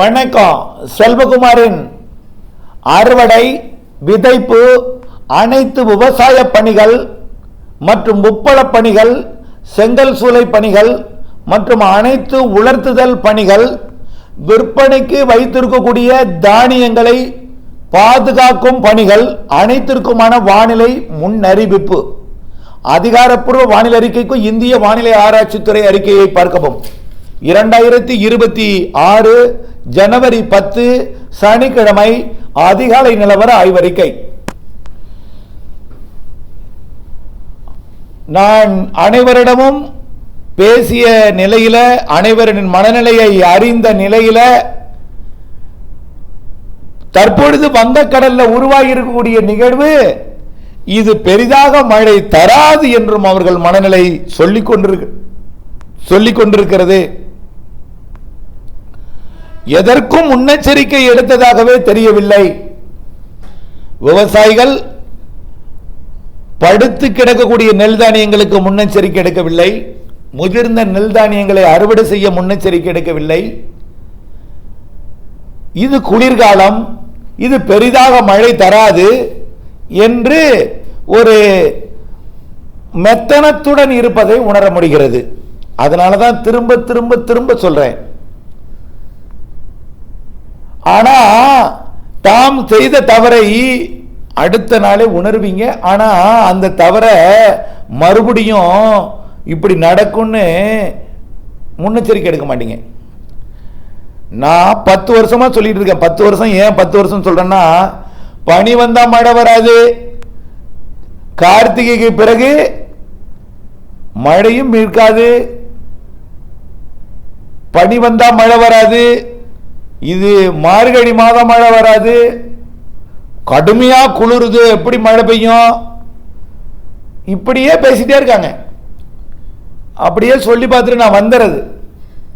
வணக்கம். செல்வகுமாரின் அறுவடை விதைப்பு அனைத்து விவசாய பணிகள் மற்றும் உப்பள பணிகள் செங்கல் சூளை பணிகள் மற்றும் அனைத்து உலர்த்துதல் பணிகள் விற்பனைக்கு வைத்திருக்கக்கூடிய தானியங்களை பாதுகாக்கும் பணிகள் அனைத்திற்குமான வானிலை முன்னறிவிப்பு. அதிகாரப்பூர்வ வானிலை அறிக்கைக்கும் இந்திய வானிலை ஆராய்ச்சித்துறை அறிக்கையை பார்க்கவும். இரண்டாயிரத்தி இருபத்தி ஆறு ஜனவரி பத்து சனிக்கிழமை அதிகாலை நிலவர ஆய்வறிக்கை. நான் அனைவரிடமும் பேசிய நிலையில அனைவரின் மனநிலையை அறிந்த நிலையில தற்பொழுது வங்கக்கடல்ல உருவாகி இருக்கக்கூடிய நிகழ்வு இது பெரிதாக மழை தராது என்றும் அவர்கள் மனநிலை சொல்லிக் கொண்டிருக்கு சொல்லிக் கொண்டிருக்கிறது எதற்கும் முன்னெச்சரிக்கை எடுத்ததாகவே தெரியவில்லை. விவசாயிகள் படுத்து கிடக்கக்கூடிய நெல் தானியங்களுக்கு முன்னெச்சரிக்கை எடுக்கவில்லை. முதிர்ந்த நெல் தானியங்களை அறுவடை செய்ய முன்னெச்சரிக்கை எடுக்கவில்லை. இது குளிர்காலம் இது பெரிதாக மழை தராது என்று ஒரு மெத்தனத்துடன் இருப்பதை உணர முடிகிறது. அதனால தான் திரும்ப திரும்ப திரும்ப சொல்றேன். ஆனா தாம் செய்த தவறை அடுத்த நாளே உணர்வீங்க. ஆனா அந்த தவறை மறுபடியும் இப்படி நடக்கும்னு முன்னெச்சரிக்கை எடுக்க மாட்டீங்க. நான் பத்து வருஷமா சொல்லிட்டு இருக்கேன். பத்து வருஷம் ஏன் பத்து வருஷம் சொல்றேன்னா பனி வந்தா மழை வராது. கார்த்திகைக்கு பிறகு மழையும் இருக்காது பனி வந்தா மழை வராது. இது மார்கழி மாதம் மழை வராது. கடுமையாக குளிருது. எப்படி மழை பெய்யும்? இப்படியே பேசிட்டே இருக்காங்க. அப்படியே சொல்லி பார்த்துட்டு நான் வந்துடுறது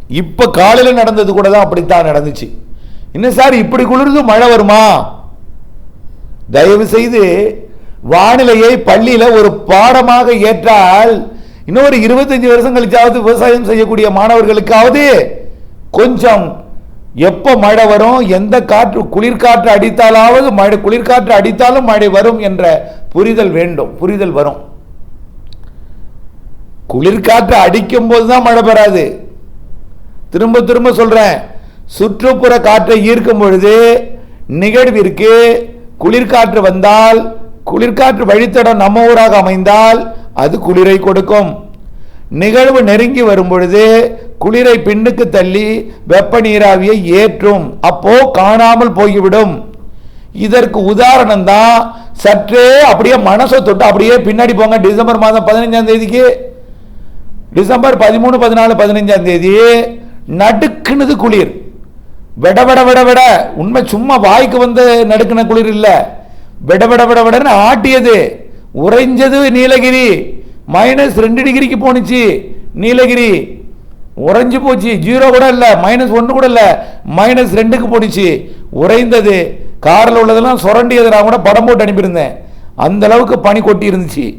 இப்போ காலையில் நடந்தது கூட தான் அப்படித்தான் நடந்துச்சு. இன்னும் சார் இப்படி குளிருது மழை வருமா? தயவு செய்து வானிலையை பள்ளியில் ஒரு பாடமாக ஏற்றால் இன்னொரு இருபத்தஞ்சு வருஷம் கழிச்சாவது விவசாயம் செய்யக்கூடிய மாணவர்களுக்காவது கொஞ்சம் எப்போ மழை வரும் எந்த காற்று குளிர்காற்று அடித்தாலாவது மழை குளிர்காற்று அடித்தாலும் மழை வரும் என்ற புரிதல் வேண்டும். புரிதல் வரும். குளிர்காற்று அடிக்கும் போது தான் மழை பெறாது. திரும்ப திரும்ப சொல்றேன். சுற்றுப்புற காற்றை ஈர்க்கும் பொழுது நிகழ்விற்கு குளிர்காற்று வந்தால் குளிர்காற்று வழித்தடம் நம்ம ஊராக அமைந்தால் அது குளிரை கொடுக்கும். நிகழ்வு நெருங்கி வரும் பொழுது குளிரை பின்னுக்கு தள்ளி வெப்ப நீராவியை ஏற்றும். அப்போ காணாமல் போய்விடும். இதற்கு உதாரணம் தான் சற்றே அப்படியே மனசை தொட்டு அப்படியே பின்னாடி போங்க. டிசம்பர் மாதம் பதினஞ்சாம் தேதிக்கு. டிசம்பர் பதிமூணு பதினாலு பதினஞ்சாம் தேதி நடுக்குனது குளிர். விட விட விட விட. உண்மை சும்மா வாய்க்கு வந்து நடுக்கின குளிர் இல்லை. விட விட விட விடன்னு ஆட்டியது. உறைஞ்சது நீலகிரி. மைனஸ் ரெண்டு டிகிரிக்கு போணுச்சு. நீலகிரி உறைஞ்சு போச்சு. ஜீரோ கூட இல்லை. மைனஸ் ஒன்று கூட இல்லை. மைனஸ் ரெண்டுக்கு போணுச்சு. உறைந்தது. காரில் உள்ளதெல்லாம் சுரண்டியது நான் கூட படம் போட்டு அனுப்பியிருந்தேன். அந்த அளவுக்கு பனி கொட்டி இருந்துச்சு.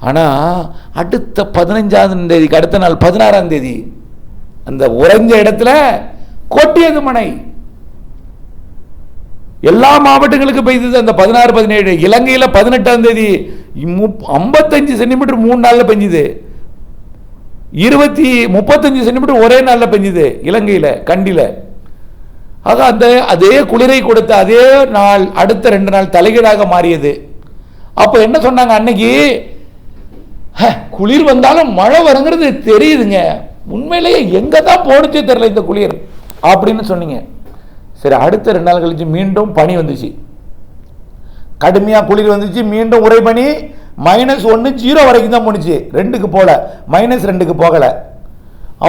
ஆனால் அடுத்த பதினஞ்சாம் தேதிக்கு அடுத்த நாள் பதினாறாம் தேதி அந்த உறைஞ்ச இடத்துல கொட்டியது மனை. எல்லா மாவட்டங்களுக்கும் பெய்தது அந்த பதினாறு பதினேழு. இலங்கையில் பதினெட்டாம் தேதி ஐம்பத்தஞ்சு சென்டிமீட்டர் மூணு நாளில் பெஞ்சுது. இருபத்தி முப்பத்தஞ்சு சென்டிமீட்டர் ஒரே நாளில் பெஞ்சுது இலங்கையில் கண்டியில் ஆக அந்த அதே குளிரை கொடுத்த அதே நாள் அடுத்த ரெண்டு நாள் தலைகீழாக மாறியது. அப்போ என்ன சொன்னாங்க அன்னைக்கு? "ஹ, குளிர் வந்தாலும் மழை வருங்கிறது தெரியுதுங்க. உண்மையிலேயே எங்கே தான் போடுச்சே தெரில இந்த குளிர். அப்படின்னு சொன்னீங்க. சரி அடுத்த ரெண்டு நாள் கழிச்சு மீண்டும் பனி வந்துச்சு. கடுமையாக குளிர் வந்துச்சு மீண்டும் உரை பனி. மைனஸ் ஒன்று ஜீரோ வரைக்கும் தான் போணுச்சு. ரெண்டுக்கு போகல மைனஸ் ரெண்டுக்கு போகலை.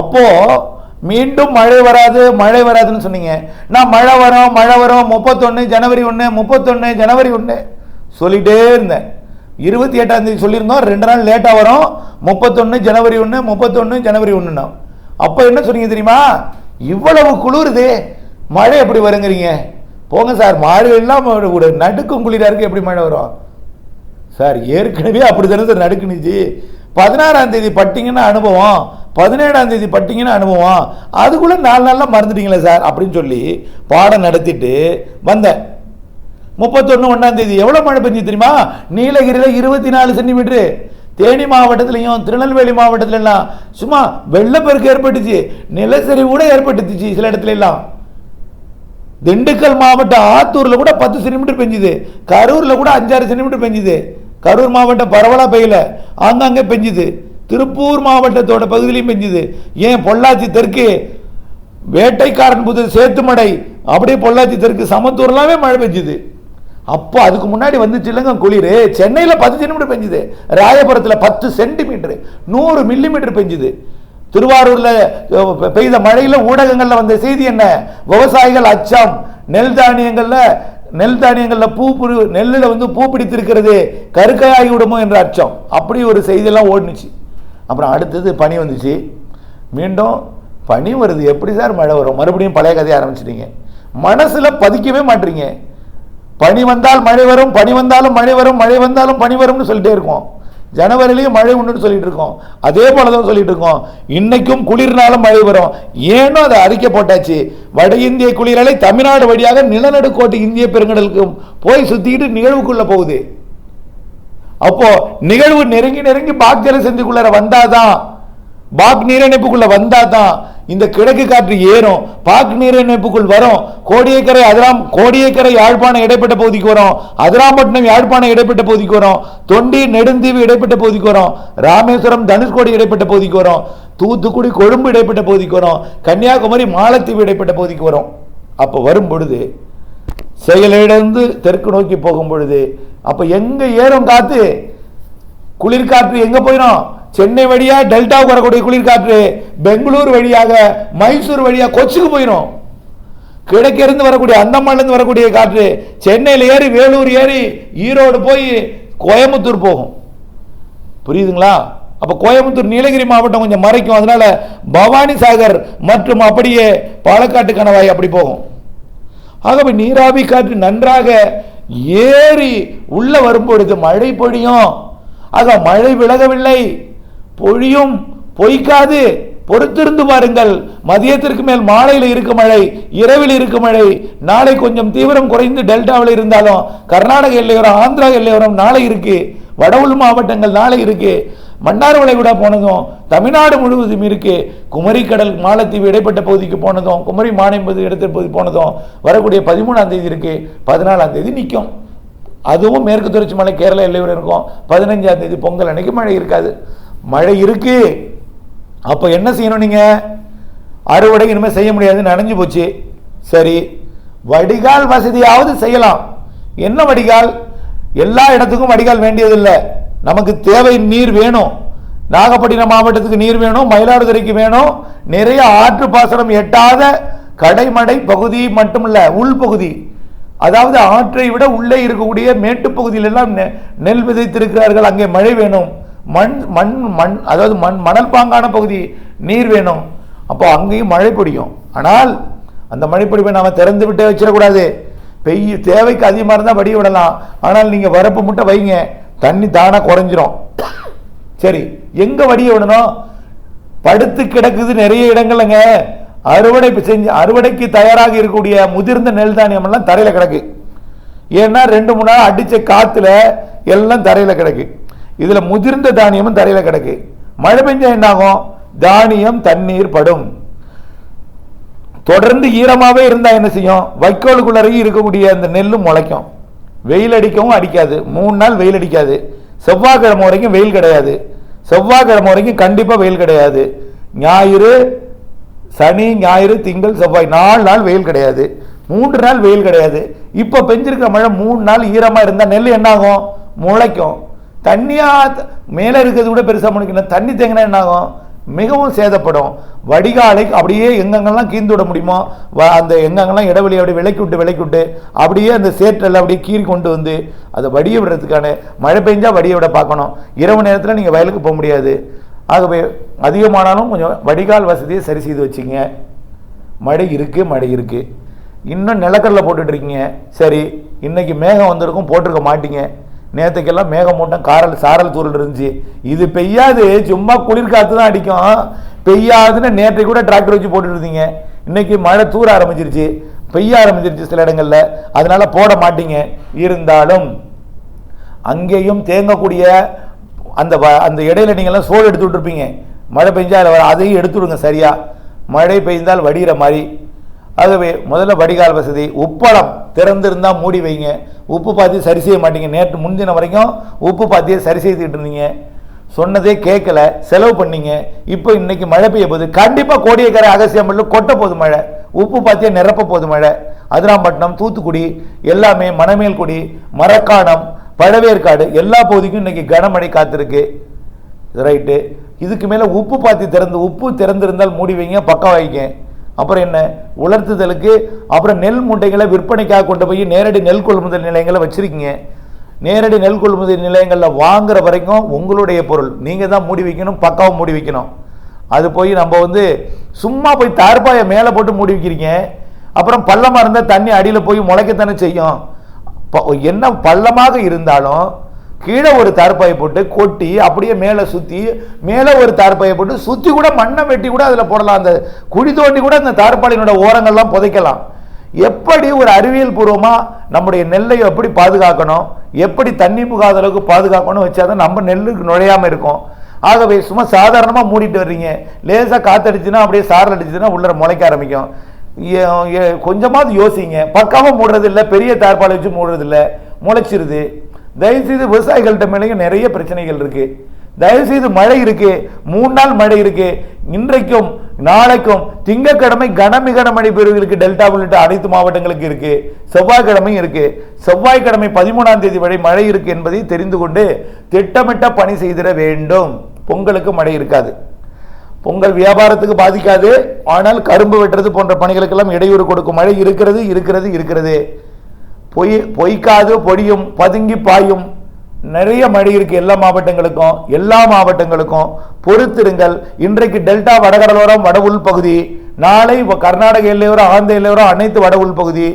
அப்போது மீண்டும் மழை வராது மழை வராதுன்னு சொன்னீங்க. நான் மழை வரும் மழை வரும் முப்பத்தொன்று ஜனவரி ஒன்று முப்பத்தொன்று ஜனவரி ஒன்று சொல்லிகிட்டே இருந்தேன். இருபத்தி எட்டாம் தேதி சொல்லியிருந்தோம் ரெண்டு நாள் லேட்டாக வரும் முப்பத்தொன்று ஜனவரி ஒன்று முப்பத்தொன்று ஜனவரி ஒன்றுன்னா அப்போ என்ன சொன்னீங்க தெரியுமா? இவ்வளவு குளிருதே. மழை எப்படி வருங்கிறீங்க? போங்க சார் மழை எல்லாம் ஒரு நடுக்கும் குளிராக இருக்கு எப்படி மழை வரும்? சார் ஏற்கனவே அப்படி தானே சார் நடுக்குனுச்சு. பதினாறாம் தேதி பட்டிங்கன்னா அனுபவம். பதினேழாம் தேதி பட்டீங்கன்னா அனுபவம். அதுக்குள்ளே நாலு நாளில் மறந்துட்டீங்களே சார் அப்படின்னு சொல்லி பாடம் நடத்திட்டு வந்தேன். முப்பத்தொன்று ஒன்றாம் தேதி. எவ்வளோ மழை பெஞ்சு தெரியுமா? நீலகிரியில் இருபத்தி நாலு சென்டிமீட்ரு தேனி மாவட்டத்துலேயும் திருநெல்வேலி மாவட்டத்துலலாம் சும்மா வெள்ளப்பெருக்கு ஏற்பட்டுச்சு. நிலச்சரிவு கூட ஏற்பட்டுச்சு சில இடத்துல எல்லாம் திண்டுக்கல் மாவட்டம் ஆத்தூரில் கூட பத்து சென்டிமீட்டர் பெஞ்சுது. கரூரில் கூட அஞ்சாறு சென்டிமீட்டர் பெஞ்சுது. கரூர் மாவட்டம் பரவலாக பெய்யல ஆங்காங்கே பெஞ்சுது. திருப்பூர் மாவட்டத்தோட பகுதியிலையும் பெஞ்சுது. ஏன் பொள்ளாச்சி தெற்கு வேட்டைக்காரன் புது சேத்துமடை அப்படியே பொள்ளாச்சி தெற்கு சமத்தூர்லாமே மழை பெஞ்சுது. அப்போ அதுக்கு முன்னாடி வந்துச்சு இல்லைங்க குளிர். சென்னையில் பத்து சென்டிமீட்டர் பெஞ்சுது. ராயபுரத்தில் பத்து சென்டிமீட்டர் நூறு மில்லிமீட்டர் பெஞ்சுது. திருவாரூர்ல பெய்த மழையில ஊடகங்கள்ல வந்த செய்தி என்ன? விவசாயிகள் அச்சம். நெல் தானியங்கள்ல நெல் தானியங்கள்ல பூ புரு நெல்லில் வந்து பூ பிடித்திருக்கிறது. கருக்கையாகி விடுமோ என்ற அச்சம். அப்படி ஒரு செய்தியெல்லாம் ஓடுனுச்சு. அப்புறம் அடுத்தது பனி வந்துச்சு. மீண்டும் பனி வருது. எப்படி சார் மழை வரும்? மறுபடியும் பழைய கதையை ஆரம்பிச்சிட்டீங்க. மனசுல பதிக்கவே மாட்டீங்க. பனி வந்தால் மழை வரும் பனி வந்தாலும் மழை வரும் மழை வந்தாலும் பனி வரும்னு சொல்லிட்டே இருக்கோம். ஜனவரிலையும் மழை உண்டுன்னு சொல்லிட்டு இருக்கோம். அதே போல தான் சொல்லிட்டு இருக்கோம். இன்னைக்கும் குளிர்னாலும் மழை வரும். ஏனோ அதை அறிக்கை போட்டாச்சு. வட இந்திய குளிரலை தமிழ்நாடு வழியாக நிலநடுக்கோட்டு இந்திய பெருங்கடலுக்கும் போய் சுத்திக்கிட்டு நிகழ்வுக்குள்ள போகுது. அப்போ நிகழ்வு நெருங்கி நெருங்கி பாக் செஞ்சுக்குள்ளார வந்தாதான் பாக் நீரிணைப்புக்குள்ள வந்தாதான் இந்த கிழக்கு காற்று ஏறும். பாக் நீரிணைப்புக்குள் வரும். கோடியக்கரை அதிராம் கோடியக்கரை யாழ்ப்பாணம் இடைப்பட்ட பகுதிக்கு வரும். அதிராம்பட்டினம் யாழ்ப்பாணம் இடைப்பட்ட பகுதிக்கு வரும். தொண்டி நெடுந்தீவு இடைப்பட்ட பகுதிக்கு வரும். ராமேஸ்வரம் தனுஷ்கோடி இடைப்பட்ட பகுதிக்கு வரும். தூத்துக்குடி கொழும்பு இடைப்பட்ட பகுதிக்கு வரும். கன்னியாகுமரி மாலத்தீவு இடைப்பட்ட பகுதிக்கு வரும். அப்போ வரும் பொழுது செயலிழந்து தெற்கு நோக்கி போகும் பொழுது அப்போ எங்கே ஏறும் காத்து? குளிர்காற்று எங்க போயிடும் சென்னை வழியா டெல்டாவுக்கு வரக்கூடிய குளிர்காற்று பெங்களூர் வழியாக மைசூர் வழியாக கொச்சிக்கு போயிடும் கிழக்கிருந்து வரக்கூடிய அந்தமான்லேருந்து வரக்கூடிய காற்று சென்னையில் ஏறி வேலூர் ஏறி ஈரோடு போய் கோயம்புத்தூர் போகும். புரியுதுங்களா? அப்போ கோயம்புத்தூர் நீலகிரி மாவட்டம் கொஞ்சம் மறைக்கும். அதனால பவானி சாகர் மற்றும் அப்படியே பாலக்காட்டு கணவாய் அப்படி போகும். ஆகவே நீராவி காற்று நன்றாக ஏறி உள்ளே வரும்பொழுது மழை பொழியும். ஆக மழை விலகவில்லை. பொழியும் பொய்க்காது. பொறுத்திருந்து பாருங்கள். மதியத்திற்கு மேல் மாலையில் இருக்கும் மழை இரவில் இருக்கும் மழை. நாளை கொஞ்சம் தீவிரம் குறைந்து டெல்டாவில் இருந்தாலும் கர்நாடக எல்லையோரம் ஆந்திரா எல்லையோரம் நாளை இருக்கு. வட மாவட்டங்கள் நாளை இருக்கு. மன்னார் வளைகுடா போனதும் தமிழ்நாடு முழுவதும் இருக்கு. குமரி கடல் மாலத்தீவு இடைப்பட்ட பகுதிக்கு போனதும் குமரி மாநில பகுதி பகுதி போனதும் வரக்கூடிய பதிமூணாம் தேதி இருக்கு. பதினாலாம் தேதி நிற்கும் அதுவும் மேற்கு தொடர்ச்சி மலை கேரளா எல்லையோடு இருக்கும். பதினஞ்சாம் தேதி பொங்கல் அன்னைக்கு மழை இருக்காது. மழை இருக்கு. அப்போ என்ன செய்யணும் நீங்கள் அறுவடை இனிமேல் செய்ய முடியாது நனைஞ்சு போச்சு. சரி. வடிகால் வசதியாவது செய்யலாம். என்ன வடிகால்? எல்லா இடத்துக்கும் வடிகால் வேண்டியதில்லை. நமக்கு தேவை நீர் வேணும். நாகப்பட்டினம் மாவட்டத்துக்கு நீர் வேணும் மயிலாடுதுறைக்கு வேணும். நிறைய ஆற்று பாசனம் எட்டாத கடைமடை பகுதி மட்டுமல்ல உள்பகுதி அதாவது ஆற்றை விட உள்ளே இருக்கக்கூடிய மேட்டு பகுதியில் எல்லாம் நெ- நெல் விதைத்திருக்கிறார்கள். அங்கே மழை வேணும். மண் மண் மண் அதாவது மண் மணல் பாங்கான பகுதி நீர் வேணும். அப்போ அங்கேயும் மழை பொடியும். ஆனால் அந்த மழைப்பொடிவை நாம் நாம திறந்து விட்டே வச்சிடக்கூடாது. பெய்ய தேவைக்கு அதிகமாக இருந்தால் வடி விடலாம். ஆனால் நீங்கள் வரப்பு முட்டை வைங்க. தண்ணி தானாக குறைஞ்சிரும். சரி எங்கே வடிய விடணும்? படுத்து கிடக்குது நிறைய இடங்கள்ங்க அறுவடை செஞ்சு அறுவடைக்கு தயாராக இருக்கக்கூடிய முதிர்ந்த நெல் தானியம் எல்லாம் தரையில கிடக்கு. ஏன்னா ரெண்டு மூணு நாள் அடிச்ச காத்துல எல்லாம் தரையில கிடக்கு. இதுல முதிர்ந்த தானியமும் தரையில கிடக்கு. மழை பெஞ்சா என்னாகும்? தானியம் தண்ணீர் படும். தொடர்ந்து ஈரமாவே இருந்தா என்ன செய்யும்? வைக்கோலுக்குள்ளறையும் இருக்கக்கூடிய அந்த நெல்லும் முளைக்கும். வெயில் அடிக்கவும் அடிக்காது. மூணு நாள் வெயில் அடிக்காது. செவ்வாய்க்கிழமை வரைக்கும் வெயில் கிடையாது. செவ்வாய்க்கிழமை வரைக்கும் கண்டிப்பா வெயில் கிடையாது. ஞாயிறு சனி ஞாயிறு திங்கள் செவ்வாய். நாலு நாள் வெயில் கிடையாது. மூன்று நாள் வெயில் கிடையாது. இப்போ பெஞ்சிருக்கிற மழை மூணு நாள் ஈரமாக இருந்தால் நெல் என்னாகும்? முளைக்கும். தண்ணியாக மேலே இருக்கிறது கூட பெருசாக முளைக்கணும் தண்ணி தேங்கினா என்னாகும்? மிகவும் சேதப்படும். வடிகாலை அப்படியே எங்கெங்கெல்லாம் கீந்து விட முடியுமோ அந்த எங்கெங்கெல்லாம் இடைவெளி அப்படியே விலக்கி விட்டு விலக்கி விட்டு அப்படியே அந்த சேற்றெல்லாம் அப்படியே கீறி கொண்டு வந்து அதை வடிய விடுறதுக்கான மழை பெஞ்சால் வடிய விட பார்க்கணும். இரவு நேரத்தில் நீங்கள் வயலுக்கு போக முடியாது. ஆகவே அதிகமானாலும் கொஞ்சம் வடிகால் வசதியை சரி செய்து வச்சுங்க. மழை இருக்குது மழை இருக்குது இன்னும் நிலக்கடலை போட்டுட்ருக்கீங்க சரி இன்றைக்கி மேகம் வந்திருக்கும் போட்டிருக்க மாட்டீங்க. நேற்றுக்கெல்லாம் மேகமூட்டம் காரல் சாரல் தூரல் இருந்துச்சு. இது பெய்யாது சும்மா குளிர் காற்று தான் அடிக்கும். பெய்யாதுன்னு நேற்றை கூட டிராக்டர் வச்சு போட்டுட்டு இருந்தீங்க. மழை தூர ஆரம்பிச்சிருச்சு. பெய்ய ஆரம்பிச்சிருச்சு சில இடங்களில். அதனால் போட மாட்டீங்க. இருந்தாலும் அங்கேயும் தேங்கக்கூடிய அந்த வ- அந்த இடையில நீங்கள்லாம் சோறு எடுத்து இருப்பீங்க மழை பெஞ்சால் அதில் வர- அதையும் எடுத்து விடுங்க மழை பெய்ந்தால் வடிகிற மாதிரி. ஆகவே முதல்ல வடிகால் வசதி உப்பளம் திறந்திருந்தால் மூடி வைங்க. உப்பு பார்த்து சரி செய்ய மாட்டீங்க. நேற்று முன்தின வரைக்கும் உப்பு பாத்தியை சரி செய்துட்டு இருந்தீங்க. சொன்னதே கேட்கல செலவு பண்ணீங்க. இப்போ இன்னைக்கு மழை பெய்ய போகுது கண்டிப்பாக கோடியக்கரை அகசியம்பள்ளி கொட்ட போது மழை. உப்பு பாத்தியை நிரப்ப போது மழை. அதிராம்பட்டினம் தூத்துக்குடி எல்லாமே மணமேல்குடி மரக்காணம் பழவேற்காடு எல்லா பகுதிக்கும் இன்றைக்கி கனமழை காத்திருக்கு. ரைட்டு இதுக்கு மேலே உப்பு பாத்தி திறந்து உப்பு திறந்திருந்தால் மூடி வைங்க பக்கம் வைங்க. அப்புறம் என்ன? உலர்த்துதலுக்கு அப்புறம் நெல் மூட்டைகளை விற்பனைக்காக கொண்டு போய் நேரடி நெல் கொள்முதல் நிலையங்களை வச்சுருக்கீங்க. நேரடி நெல் கொள்முதல் நிலையங்களில் வாங்குற வரைக்கும் உங்களுடைய பொருள். நீங்கள் தான் மூடி வைக்கணும் பக்காவும் மூடி வைக்கணும். அது போய் நம்ம வந்து சும்மா போய் தார்பாயை மேலே போட்டு மூடி வைக்கிறீங்க. அப்புறம் பள்ளமாக இருந்தால் தண்ணி அடியில் போய் முளைக்கத்தானே செய்யும். என்ன பள்ளமாக இருந்தாலும் கீழே ஒரு தார்பாயை போட்டு கொட்டி அப்படியே மேலே சுற்றி மேலே ஒரு தார்பாயை போட்டு சுற்றி கூட மண்ணை வெட்டி கூட அதில் போடலாம். அந்த குழி தோண்டி கூட அந்த தார்பாலினோட ஓரங்கள்லாம் புதைக்கலாம். எப்படி ஒரு அறிவியல் பூர்வமாக நம்முடைய நெல்லை எப்படி பாதுகாக்கணும்? எப்படி தண்ணி புகாத அளவுக்கு பாதுகாக்கணும் வச்சாதான் நம்ம நெல்லுக்கு நுழையாமல் இருக்கும். ஆகவே சும்மா சாதாரணமாக மூடிட்டு வர்றீங்க. லேசாக காற்றடிச்சுன்னா அப்படியே சாரல் அடிச்சுன்னா உள்ளே முளைக்க ஆரம்பிக்கும். கொஞ்சமாவது யோசிங்க. பக்காவாக மூடுறது இல்லை பெரிய தார்பால் வச்சு மூடுறது இல்லை முளைச்சிருது. தயவுசெய்து விவசாயிகள்கிட்ட மேலேயும் நிறைய பிரச்சனைகள் இருக்கு. தயவுசெய்து மழை இருக்கு. மூணு நாள் மழை இருக்கு. இன்றைக்கும் நாளைக்கும் திங்கக்கிழமை கனமிகன மழை கனமழை பெறுவதற்கு டெல்டா உள்ளிட்ட அனைத்து மாவட்டங்களுக்கு இருக்கு. செவ்வாய்க்கிழமையும் இருக்கு. செவ்வாய்க்கிழமை பதிமூணாம் தேதி வரை மழை இருக்கு என்பதை தெரிந்து கொண்டு திட்டமிட்ட பணி செய்திட வேண்டும். பொங்கலுக்கு மழை இருக்காது. பொங்கல் வியாபாரத்துக்கு பாதிக்காது. ஆனால் கரும்பு வெட்டுறது போன்ற பணிகளுக்கெல்லாம் இடையூறு கொடுக்கும். மழை இருக்கிறது இருக்கிறது இருக்கிறது. பொய் பொய்க்காது பொடியும் பதுங்கி பாயும். நிறைய மழை இருக்கு எல்லா மாவட்டங்களுக்கும் எல்லா மாவட்டங்களுக்கும். பொறுத்திருங்கள். இன்றைக்கு டெல்டா வடகடலோரம் வட உள் பகுதி நாளை கர்நாடக எல்லையோரம் ஆந்திர எல்லையோரம் அனைத்து வட உள் பகுதி.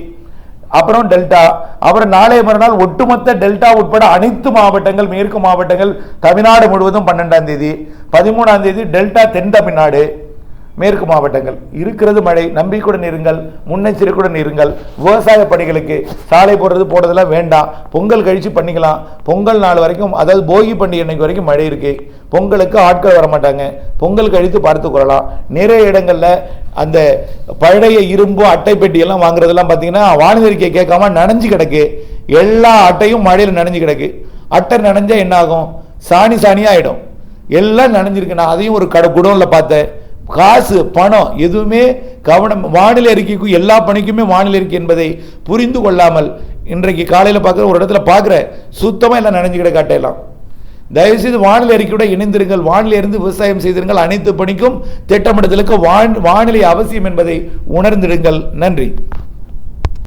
அப்புறம் டெல்டா. அப்புறம் நாளைய மறுநாள் ஒட்டுமொத்த டெல்டா உட்பட அனைத்து மாவட்டங்கள் மேற்கு மாவட்டங்கள் தமிழ்நாடு முழுவதும் பன்னெண்டாம் தேதி. பதிமூணாம் தேதி டெல்டா தென் தமிழ்நாடு. மேற்கு மாவட்டங்கள். இருக்கிறது மழை நம்பிக்கையுடன் இருங்கள் முன்னெச்சரிக்கையுடன் இருங்கள். விவசாய பணிகளுக்கு சாலை போடுறது போடுறதெல்லாம் வேண்டாம். பொங்கல் கழித்து பண்ணிக்கலாம். பொங்கல் நாள் வரைக்கும் அதாவது போகி பண்டிகை அன்னைக்கு வரைக்கும் மழை இருக்கு. பொங்கலுக்கு ஆட்கள் வர மாட்டாங்க பொங்கல் கழித்து பார்த்து கொள்ளலாம். நிறைய இடங்களில் அந்த பழைய இரும்பு அட்டை பெட்டியெல்லாம் வாங்குறதெல்லாம் பார்த்தீங்கன்னா வானிலை கேட்காம நனைஞ்சு கிடக்கு. எல்லா அட்டையும் மழையில் நனைஞ்சு கிடக்கு. அட்டை நனைஞ்சா என்ன ஆகும் சாணி சாணியாக ஆகிடும் எல்லாம் நனைஞ்சிருக்கு. நான் அதையும் ஒரு கடை குடோனில் பார்த்தேன். காசு பணம் எதுவுமே கவனம் வானிலை அறிக்கைக்கும் எல்லா பணிக்குமே வானிலை அறிக்கை என்பதை புரிந்து கொள்ளாமல் இன்றைக்கு காலையில் பார்க்குற ஒரு இடத்துல பார்க்குற சுத்தமாக எல்லாம் நனைஞ்சுக்கிட காட்டையெல்லாம் தயவுசெய்து வானிலை அறிக்கையோட இணைந்திருங்கள். வானிலை இருந்து விவசாயம் செய்திருங்கள். அனைத்து பணிக்கும் திட்டமிடுதலுக்கு வான் வானிலை அவசியம் என்பதை உணர்ந்திடுங்கள். நன்றி.